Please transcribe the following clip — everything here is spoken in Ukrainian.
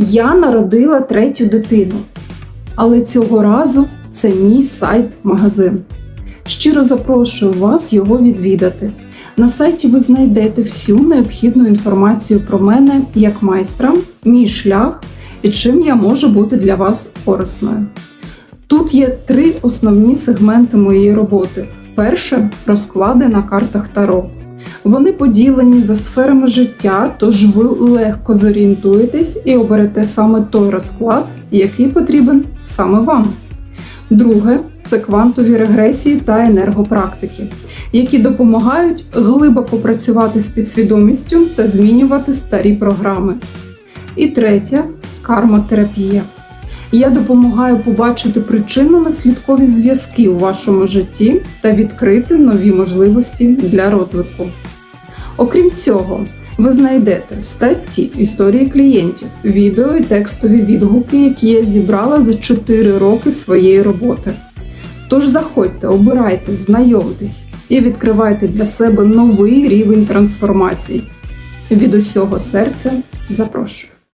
Я народила третю дитину, але цього разу це мій сайт-магазин. Щиро запрошую вас його відвідати. На сайті ви знайдете всю необхідну інформацію про мене як майстра, мій шлях і чим я можу бути для вас корисною. Тут є три основні сегменти моєї роботи. Перше розклади на картах Таро. Вони поділені за сферами життя, тож ви легко зорієнтуєтесь і оберете саме той розклад, який потрібен саме вам. Друге це квантові регресії та енергопрактики, які допомагають глибоко працювати з підсвідомістю та змінювати старі програми. І третє кармотерапія. Я допомагаю побачити причинно-наслідкові зв'язки у вашому житті та відкрити нові можливості для розвитку. Окрім цього, ви знайдете статті, історії клієнтів, відео і текстові відгуки, які я зібрала за 4 роки своєї роботи. Тож заходьте, обирайте, знайомтесь і відкривайте для себе новий рівень трансформації. Від усього серця запрошую.